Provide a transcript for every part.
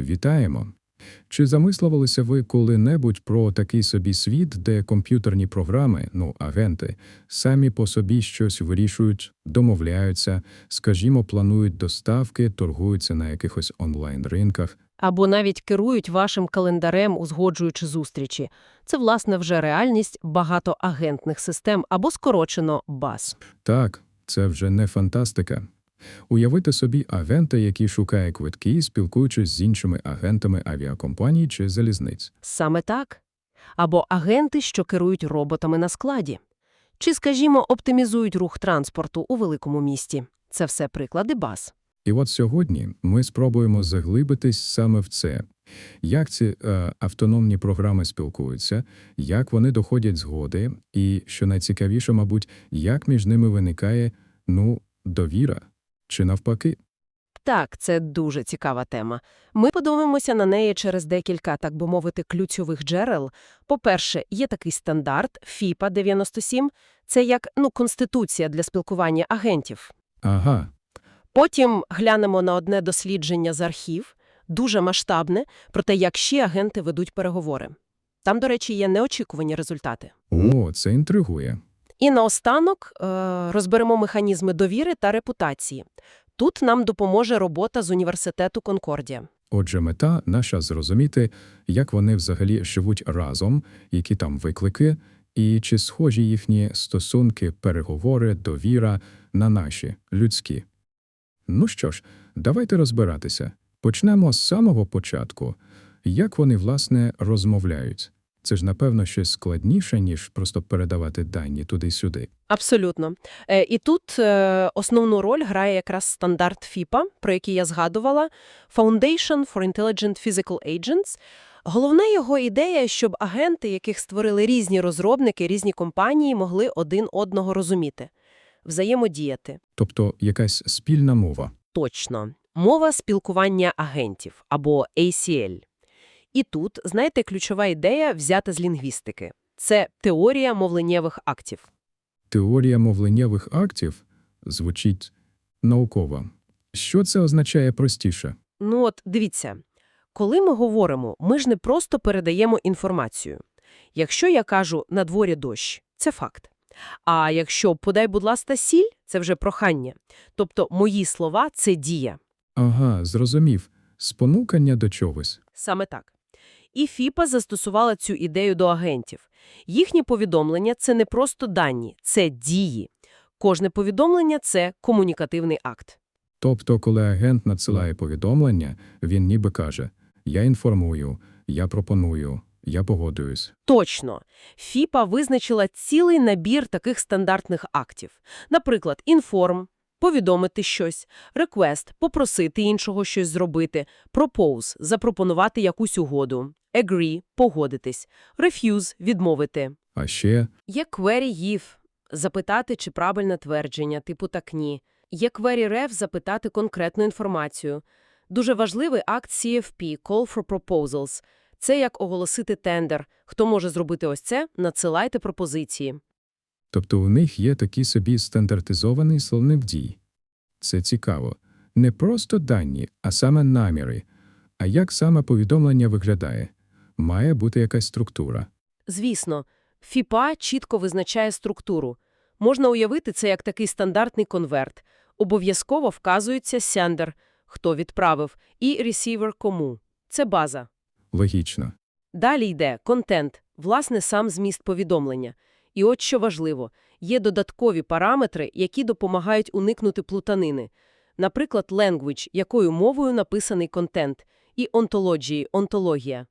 Вітаємо! Чи замислювалися ви коли-небудь про такий собі світ, де комп'ютерні програми, ну, агенти, самі по собі щось вирішують, домовляються, скажімо, планують доставки, торгуються на якихось онлайн-ринках? Або навіть керують вашим календарем, узгоджуючи зустрічі. Це, власне, вже реальність багатоагентних систем, або скорочено БАС. Так, це вже не фантастика. Уявити собі агента, який шукає квитки, спілкуючись з іншими агентами авіакомпаній чи залізниць. Саме так. Або агенти, що керують роботами на складі. Чи, скажімо, оптимізують рух транспорту у великому місті. Це все приклади БАС. І от сьогодні ми спробуємо заглибитись саме в це. Як ці е, автономні програми спілкуються, як вони доходять згоди, і, що найцікавіше, мабуть, як між ними виникає, ну, довіра, чи навпаки. Так, це дуже цікава тема. Ми подивимося на неї через декілька, так би мовити, ключових джерел. По-перше, є такий стандарт FIPA 97. Це як, ну, конституція для спілкування агентів. Ага, Потім глянемо на одне дослідження з архів, дуже масштабне, про те, як ще агенти ведуть переговори. Там, до речі, є неочікувані результати. о, це інтригує. І наостанок е, розберемо механізми довіри та репутації. Тут нам допоможе робота з університету Конкордія. Отже, мета наша зрозуміти, як вони взагалі живуть разом, які там виклики, і чи схожі їхні стосунки, переговори, довіра на наші, людські. Ну що ж, давайте розбиратися. Почнемо з самого початку. Як вони, власне, розмовляють? Це ж, напевно, щось складніше, ніж просто передавати дані туди-сюди. Абсолютно. Е, і тут е, основну роль грає якраз стандарт FIPA, про який я згадувала, Foundation for Intelligent Physical Agents. Головна його ідея, щоб агенти, яких створили різні розробники, різні компанії, могли один одного розуміти, взаємодіяти. Тобто якась спільна мова. Точно. Мова спілкування агентів, або ACL. І тут, знаєте, ключова ідея взята з лінгвістики. Це теорія мовленнєвих актів. Теорія мовленнєвих актів звучить науково. Що це означає простіше? Ну от, дивіться, коли ми говоримо, ми ж не просто передаємо інформацію. Якщо я кажу «на дворі дощ» – це факт. А якщо «подай, будь ласка, сіль» – це вже прохання. Тобто мої слова – це дія. Ага, зрозумів. Спонукання до чогось. Саме так. І ФІПА застосувала цю ідею до агентів. Їхні повідомлення – це не просто дані, це дії. Кожне повідомлення – це комунікативний акт. Тобто, коли агент надсилає повідомлення, він ніби каже «Я інформую», «Я пропоную», «Я погодуюсь». Точно. ФІПА визначила цілий набір таких стандартних актів. Наприклад, інформ – повідомити щось, реквест – попросити іншого щось зробити, пропоуз – запропонувати якусь угоду, agree – погодитись, refuse – відмовити. А ще Є query if – запитати, чи правильне твердження, типу так ні. Є query ref – запитати конкретну інформацію. Дуже важливий акт CFP – Call for Proposals. Це як оголосити тендер. Хто може зробити ось це? Надсилайте пропозиції. Тобто у них є такий собі стандартизований словник дій. Це цікаво. Не просто дані, а саме наміри. А як саме повідомлення виглядає? Має бути якась структура. Звісно, ФІПА чітко визначає структуру. Можна уявити це як такий стандартний конверт. Обов'язково вказується сендер, хто відправив, і ресівер кому. Це база. Логічно. Далі йде контент, власне, сам зміст повідомлення. І от що важливо, є додаткові параметри, які допомагають уникнути плутанини. Наприклад, language, якою мовою написаний контент, і онтології, онтологія.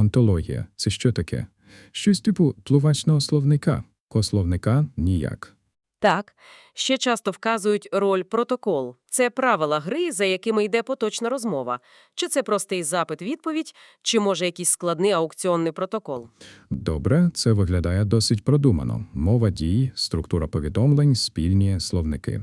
Онтологія – це що таке? Щось типу тлумачного словника. Кословника – ніяк. Так, ще часто вказують роль протокол. Це правила гри, за якими йде поточна розмова. Чи це простий запит-відповідь, чи може якийсь складний аукціонний протокол. Добре, це виглядає досить продумано. Мова дій, структура повідомлень, спільні словники.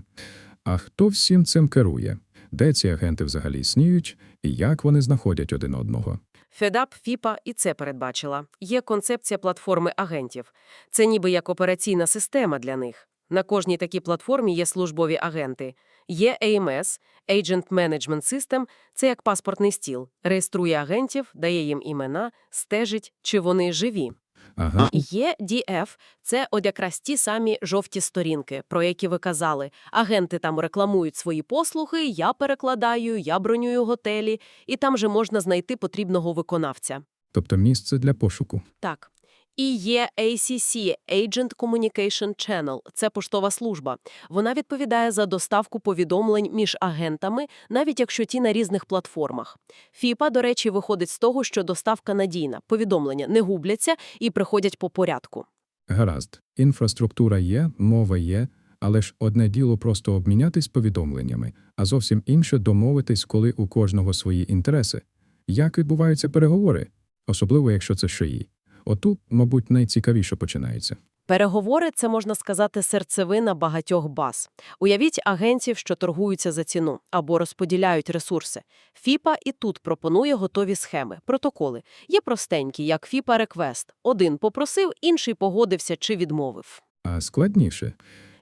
А хто всім цим керує? Де ці агенти взагалі існують і як вони знаходять один одного? FedUp, ФІПА і це передбачила. Є концепція платформи агентів. Це ніби як операційна система для них. На кожній такій платформі є службові агенти. Є AMS – Agent Management System – це як паспортний стіл. Реєструє агентів, дає їм імена, стежить, чи вони живі. Ага, Є DF – це от якраз ті самі жовті сторінки, про які ви казали. Агенти там рекламують свої послуги, я перекладаю, я бронюю готелі, і там же можна знайти потрібного виконавця. тобто місце для пошуку. Так. І є ACC – Agent Communication Channel – це поштова служба. Вона відповідає за доставку повідомлень між агентами, навіть якщо ті на різних платформах. ФІПА, до речі, виходить з того, що доставка надійна, повідомлення не губляться і приходять по порядку. Гаразд, інфраструктура є, мова є, але ж одне діло просто обмінятись повідомленнями, а зовсім інше домовитись, коли у кожного свої інтереси. Як відбуваються переговори? Особливо, якщо це шиї. Отут, мабуть, найцікавіше починається. Переговори – це, можна сказати, серцевина багатьох баз. Уявіть агентів, що торгуються за ціну або розподіляють ресурси. ФІПА і тут пропонує готові схеми, протоколи. Є простенькі, як ФІПА Реквест. Один попросив, інший погодився чи відмовив. А складніше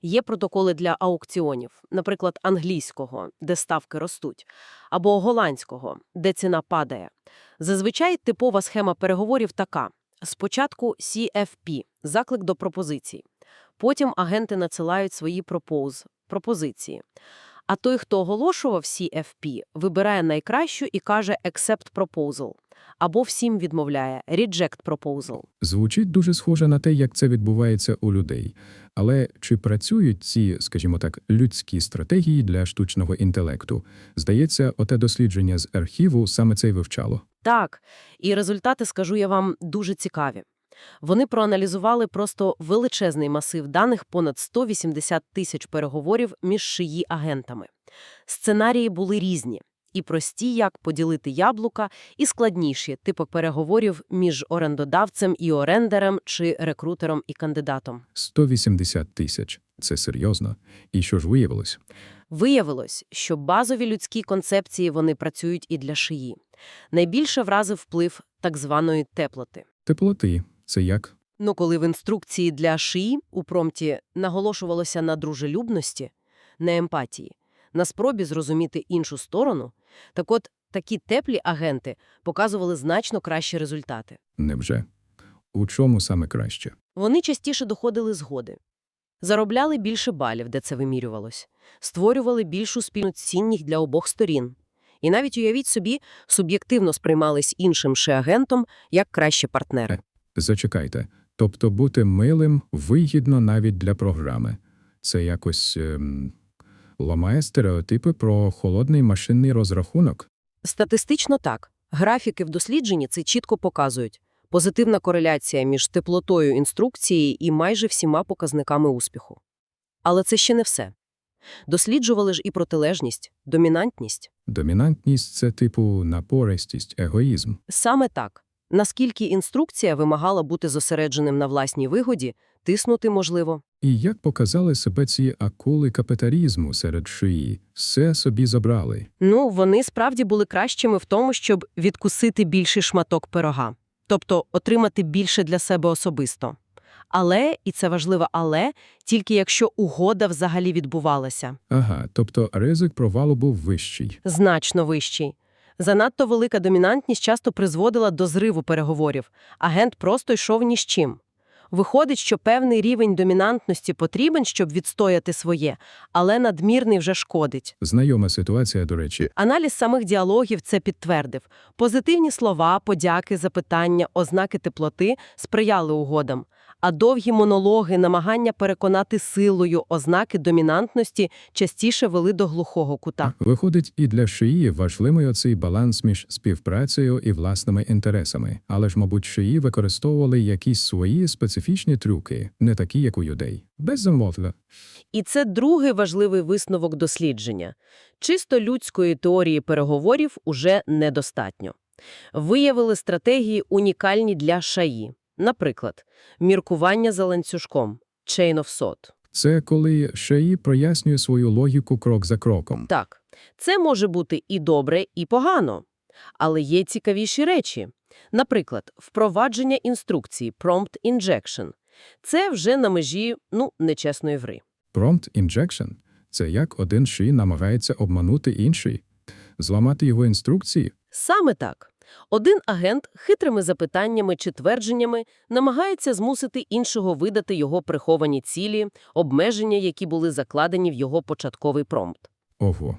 Є протоколи для аукціонів, наприклад, англійського, де ставки ростуть, або голландського, де ціна падає. Зазвичай типова схема переговорів така. Спочатку CFP – заклик до пропозицій. Потім агенти надсилають свої пропоз – пропозиції. А той, хто оголошував CFP, вибирає найкращу і каже «accept proposal» або всім відмовляє «reject proposal». звучить дуже схоже на те, як це відбувається у людей. Але чи працюють ці, скажімо так, людські стратегії для штучного інтелекту? Здається, оте дослідження з архіву саме це й вивчало. Так, і результати, скажу я вам, дуже цікаві. Вони проаналізували просто величезний масив даних понад 180 тисяч переговорів між шиї-агентами. Сценарії були різні. І прості, як поділити яблука, і складніші, типу переговорів між орендодавцем і орендером чи рекрутером і кандидатом. 180 тисяч. Це серйозно. І що ж виявилось? Виявилось, що базові людські концепції вони працюють і для шиї. Найбільше вразив вплив так званої теплоти. Теплоти. Це як? Ну, коли в інструкції для шиї у промпті наголошувалося на дружелюбності, на емпатії, на спробі зрозуміти іншу сторону, так от такі теплі агенти показували значно кращі результати. Невже? У чому саме краще? Вони частіше доходили згоди. Заробляли більше балів, де це вимірювалось, створювали більшу спільну цінність для обох сторін. І навіть, уявіть собі, суб'єктивно сприймались іншим шиагентом як кращі партнери. Зачекайте. Тобто бути милим вигідно навіть для програми. Це якось ем, ламає стереотипи про холодний машинний розрахунок. Статистично так. Графіки в дослідженні це чітко показують. Позитивна кореляція між теплотою інструкції і майже всіма показниками успіху. Але це ще не все. Досліджували ж і протилежність, домінантність. Домінантність це типу напористість, егоїзм. Саме так. Наскільки інструкція вимагала бути зосередженим на власній вигоді, тиснути можливо. І як показали себе ці акули капіталізму серед шиї, все собі забрали. Ну, вони справді були кращими в тому, щоб відкусити більший шматок пирога, тобто отримати більше для себе особисто. Але, і це важливо але, тільки якщо угода взагалі відбувалася. Ага, тобто ризик провалу був вищий. Значно вищий. Занадто велика домінантність часто призводила до зриву переговорів. Агент просто йшов ні з чим. Виходить, що певний рівень домінантності потрібен, щоб відстояти своє, але надмірний вже шкодить. Знайома ситуація, до речі. Аналіз самих діалогів це підтвердив. Позитивні слова, подяки, запитання, ознаки теплоти сприяли угодам. А довгі монологи, намагання переконати силою ознаки домінантності частіше вели до глухого кута. Виходить, і для шиї важливий оцей баланс між співпрацею і власними інтересами. Але ж, мабуть, шиї використовували якісь свої специфічні трюки, не такі, як у юдей. Беззамовно. І це другий важливий висновок дослідження. Чисто людської теорії переговорів уже недостатньо. Виявили стратегії унікальні для шаї. Наприклад, міркування за ланцюжком – chain of thought. Це коли шиї прояснює свою логіку крок за кроком. Так, це може бути і добре, і погано. Але є цікавіші речі. Наприклад, впровадження інструкції prompt injection. Це вже на межі, ну, нечесної гри. Prompt injection – Це як один ши намагається обманути інший, зламати його інструкції. Саме так. Один агент хитрими запитаннями чи твердженнями намагається змусити іншого видати його приховані цілі, обмеження, які були закладені в його початковий промпт. Ого.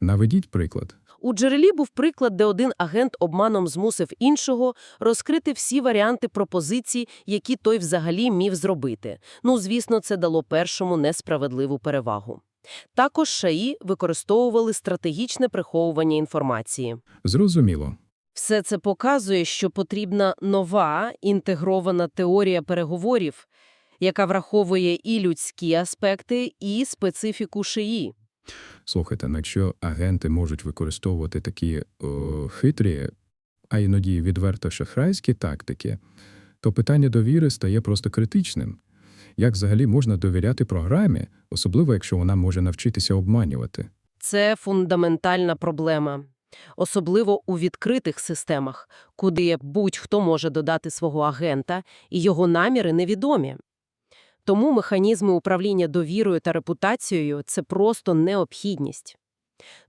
Наведіть приклад. У джерелі був приклад, де один агент обманом змусив іншого розкрити всі варіанти пропозицій, які той взагалі міг зробити. Ну, звісно, це дало першому несправедливу перевагу. Також ШАІ використовували стратегічне приховування інформації. Зрозуміло. Все це показує, що потрібна нова інтегрована теорія переговорів, яка враховує і людські аспекти, і специфіку ШИІ. Слухайте, ну, якщо агенти можуть використовувати такі о, хитрі, а іноді відверто шахрайські тактики, то питання довіри стає просто критичним. Як взагалі можна довіряти програмі, особливо якщо вона може навчитися обманювати? Це фундаментальна проблема. Особливо у відкритих системах, куди будь-хто може додати свого агента, і його наміри невідомі. Тому механізми управління довірою та репутацією – це просто необхідність.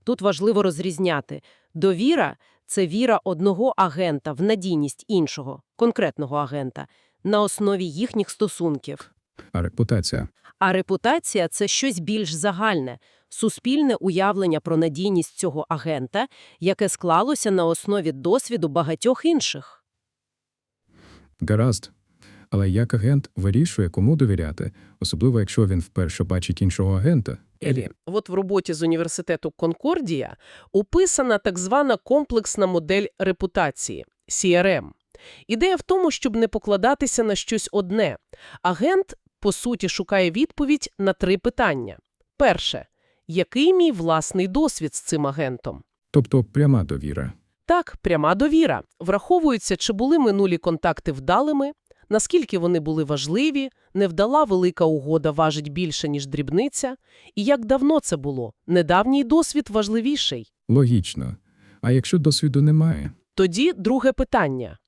Тут важливо розрізняти. Довіра – це віра одного агента в надійність іншого, конкретного агента, на основі їхніх стосунків. А репутація? А репутація – це щось більш загальне, суспільне уявлення про надійність цього агента, яке склалося на основі досвіду багатьох інших. Гаразд. Але як агент вирішує, кому довіряти, особливо якщо він вперше бачить іншого агента? Елі, от в роботі з університету Конкордія описана так звана комплексна модель репутації – CRM. Ідея в тому, щоб не покладатися на щось одне. Агент, по суті, шукає відповідь на три питання. Перше. Який мій власний досвід з цим агентом? Тобто пряма довіра. Так, пряма довіра. Враховується, чи були минулі контакти вдалими, наскільки вони були важливі, невдала велика угода важить більше, ніж дрібниця, і як давно це було. Недавній досвід важливіший. Логічно. А якщо досвіду немає? Тоді друге питання.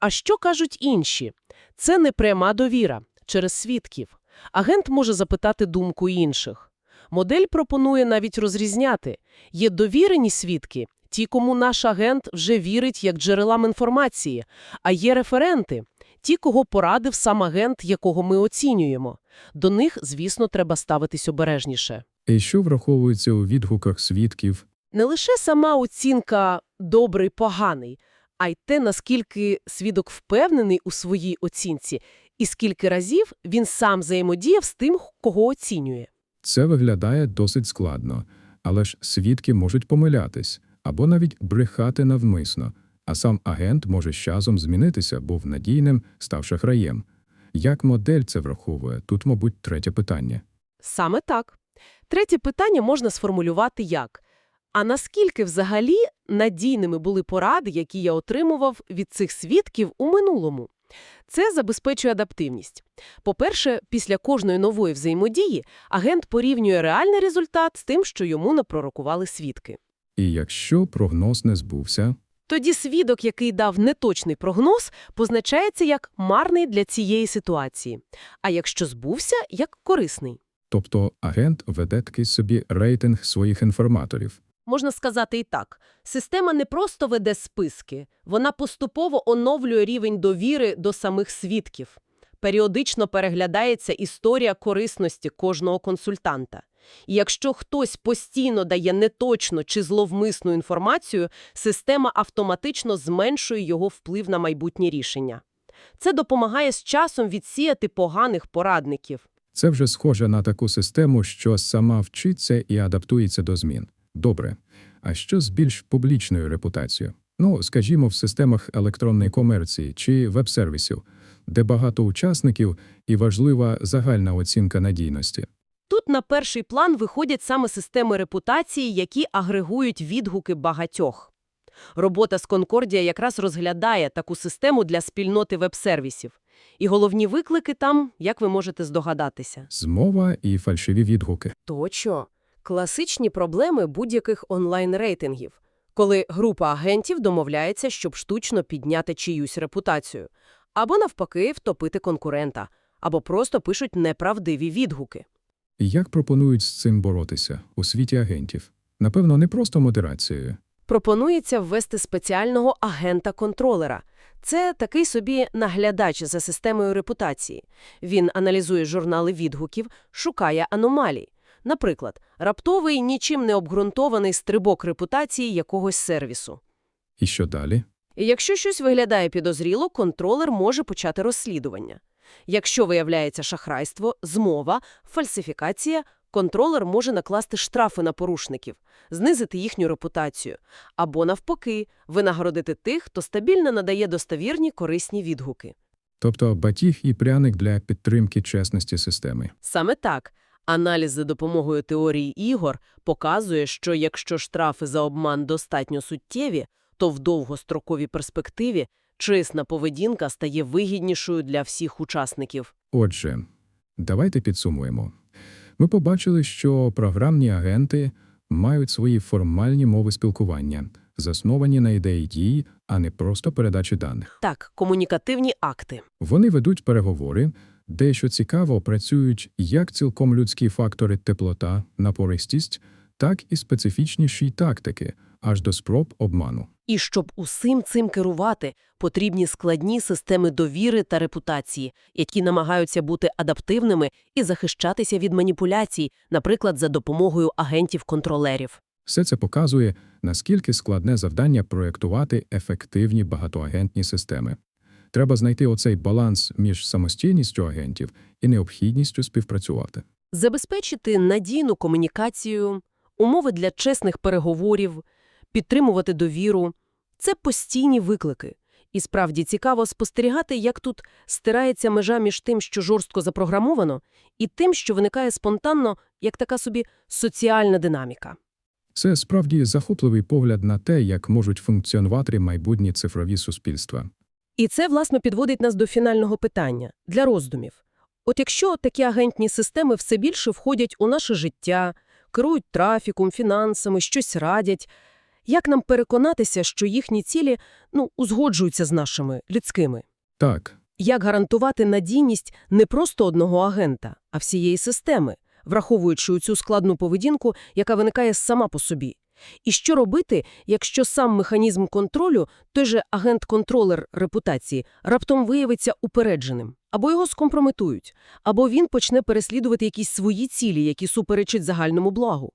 А що кажуть інші? Це не пряма довіра, через свідків. Агент може запитати думку інших. Модель пропонує навіть розрізняти. Є довірені свідки, ті, кому наш агент вже вірить як джерелам інформації, а є референти, ті, кого порадив сам агент, якого ми оцінюємо. До них, звісно, треба ставитись обережніше. І що враховується у відгуках свідків? Не лише сама оцінка добрий-поганий, а й те, наскільки свідок впевнений у своїй оцінці, і скільки разів він сам взаємодіяв з тим, кого оцінює. Це виглядає досить складно, але ж свідки можуть помилятись або навіть брехати навмисно, а сам агент може з часом змінитися, був надійним, став шахраєм. Як модель це враховує? Тут, мабуть, третє питання. Саме так. Третє питання можна сформулювати як «А наскільки взагалі надійними були поради, які я отримував від цих свідків у минулому?» Це забезпечує адаптивність. По-перше, після кожної нової взаємодії агент порівнює реальний результат з тим, що йому напророкували свідки. І якщо прогноз не збувся, Тоді свідок, який дав неточний прогноз, позначається як марний для цієї ситуації, а якщо збувся – як корисний. тобто агент веде такий собі рейтинг своїх інформаторів. Можна сказати і так. Система не просто веде списки, вона поступово оновлює рівень довіри до самих свідків. Періодично переглядається історія корисності кожного консультанта. І якщо хтось постійно дає неточну чи зловмисну інформацію, система автоматично зменшує його вплив на майбутні рішення. Це допомагає з часом відсіяти поганих порадників. Це вже схоже на таку систему, що сама вчиться і адаптується до змін. Добре. А що з більш публічною репутацією? Ну, скажімо, в системах електронної комерції чи веб-сервісів, де багато учасників і важлива загальна оцінка надійності. Тут на перший план виходять саме системи репутації, які агрегують відгуки багатьох. Робота з Конкордія якраз розглядає таку систему для спільноти веб-сервісів. І головні виклики там, як ви можете здогадатися. Змова і фальшиві відгуки. Точно. Класичні проблеми будь-яких онлайн-рейтингів. Коли група агентів домовляється, щоб штучно підняти чиюсь репутацію. Або навпаки втопити конкурента. Або просто пишуть неправдиві відгуки. Як пропонують з цим боротися у світі агентів? Напевно, не просто модерацією. Пропонується ввести спеціального агента-контролера. Це такий собі наглядач за системою репутації. Він аналізує журнали відгуків, шукає аномалій. Наприклад, раптовий, нічим не обґрунтований стрибок репутації якогось сервісу. І що далі? І якщо щось виглядає підозріло, контролер може почати розслідування. Якщо виявляється шахрайство, змова, фальсифікація, контролер може накласти штрафи на порушників, знизити їхню репутацію, або, навпаки, винагородити тих, хто стабільно надає достовірні корисні відгуки. Тобто батіг і пряник для підтримки чесності системи. Саме так. Аналіз за допомогою теорії ігор показує, що якщо штрафи за обман достатньо суттєві, то в довгостроковій перспективі чесна поведінка стає вигіднішою для всіх учасників. Отже, давайте підсумуємо. Ми побачили, що програмні агенти мають свої формальні мови спілкування, засновані на ідеї дій, а не просто передачі даних. Так, комунікативні акти. Вони ведуть переговори, де, що цікаво, працюють як цілком людські фактори теплота, напористість, так і специфічніші тактики, аж до спроб обману. І щоб усім цим керувати, потрібні складні системи довіри та репутації, які намагаються бути адаптивними і захищатися від маніпуляцій, наприклад, за допомогою агентів-контролерів. Все це показує, наскільки складне завдання проєктувати ефективні багатоагентні системи. Треба знайти оцей баланс між самостійністю агентів і необхідністю співпрацювати. Забезпечити надійну комунікацію, умови для чесних переговорів, підтримувати довіру – це постійні виклики. І справді цікаво спостерігати, як тут стирається межа між тим, що жорстко запрограмовано, і тим, що виникає спонтанно, як така собі соціальна динаміка. Це справді захопливий погляд на те, як можуть функціонувати майбутні цифрові суспільства. І це, власне, підводить нас до фінального питання – для роздумів. От якщо такі агентні системи все більше входять у наше життя, керують трафіком, фінансами, щось радять, як нам переконатися, що їхні цілі ну, узгоджуються з нашими, людськими? Так, Як гарантувати надійність не просто одного агента, а всієї системи, враховуючи цю складну поведінку, яка виникає сама по собі? І що робити, якщо сам механізм контролю, той же агент-контролер репутації, раптом виявиться упередженим? Або його скомпрометують, або він почне переслідувати якісь свої цілі, які суперечать загальному благу.